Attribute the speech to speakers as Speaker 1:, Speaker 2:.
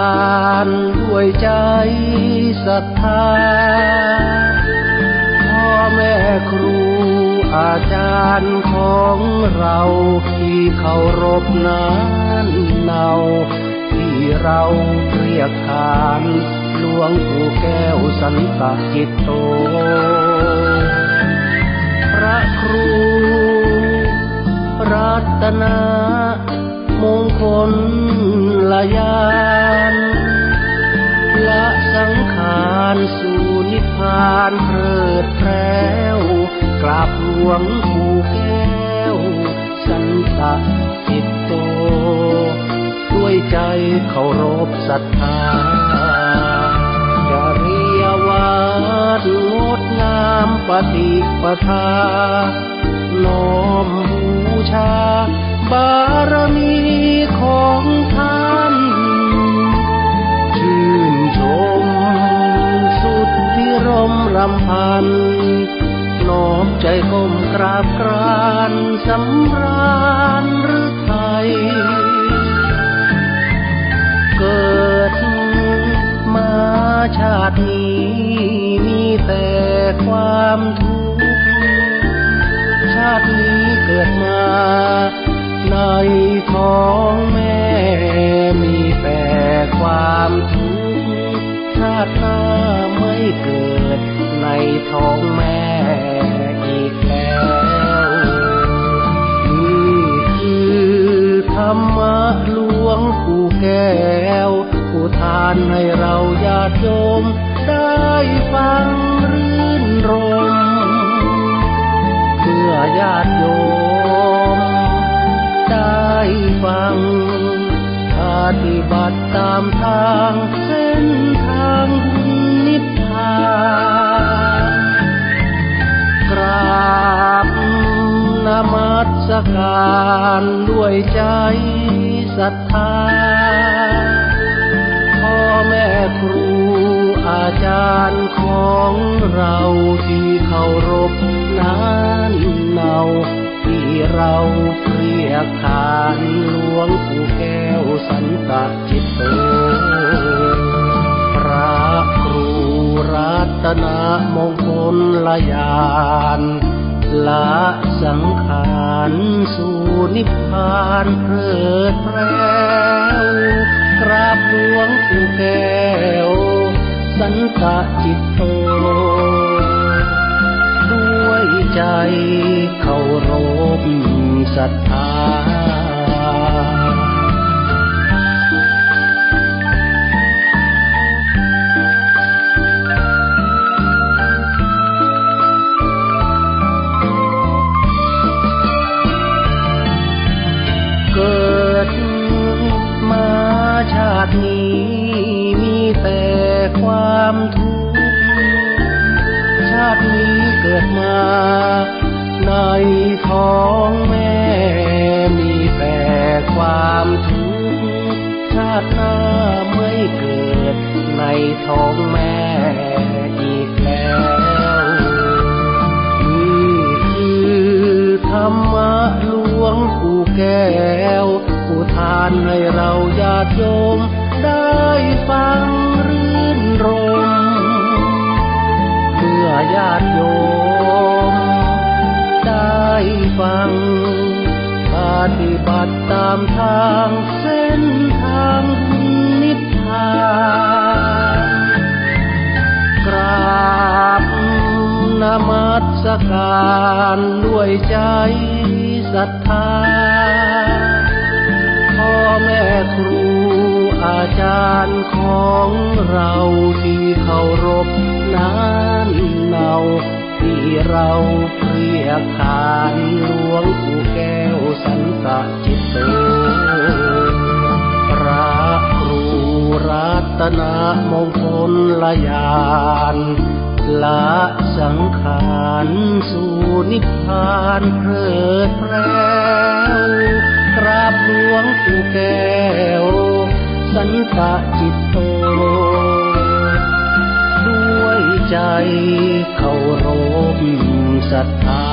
Speaker 1: านด้วยใจศรัทธาพ่อแม่ครูอาจารย์ของเราที่เคารพนานเนาที่เราเรียกขานหลวงปู่แก้วสันตจิตโต พระครู รัตนามงคลละยาานสู่นิพพานเพิดแพร้วกราบหลวงปู่แก้ว สันตจิตโต ด้วยใจเคารพศรัทธาจริยวัดงดงามปฏิปทา รำพันน้อมใจก้มกราบกรานสำราญหรือไทย เกิดมาชาตินี้มีแต่ความทุกข์ชาตินี้เกิดมาในท้องแม่มีแต่ความทุกข์ชาติหน้า ท้องแม่อีกแล้วนี่คือธรรมะหลวงปู่แก้วผู้ทานให้เราญาติโยมได้ฟังรื่นรมเมื่อญาติโยมได้ฟังปฏิบัติตามทาง การด้วยใจศรัทธา พ่อแม่ครูอาจารย์ของเราที่เคารพนานเนาที่เราเรียกขานหลวงปู่แก้วสันตจิตโตพระครูรัตนมงคลละยานละสังขาร นสู่นิพพานเพิดเพล้วกราบหลวงปู่แก้ว สันตจิตโตด้วยใจเคารพศรัทธา กมา ในท้ ส้นทางนิพพานกราบนมัสการด้วยใจศรัทธา พ่อแม่ครูอาจารย์ของเราที่เคารพนานเนาที่เราเรียกขานหลวงปู่แก้วสันตจิต ตนมงคลละยานละสังขารสู่นิพพานเพลิดเพล้วกราบหลวงปู่แก้ว สันตจิตโต ด้วยใจเคารพศรัทธา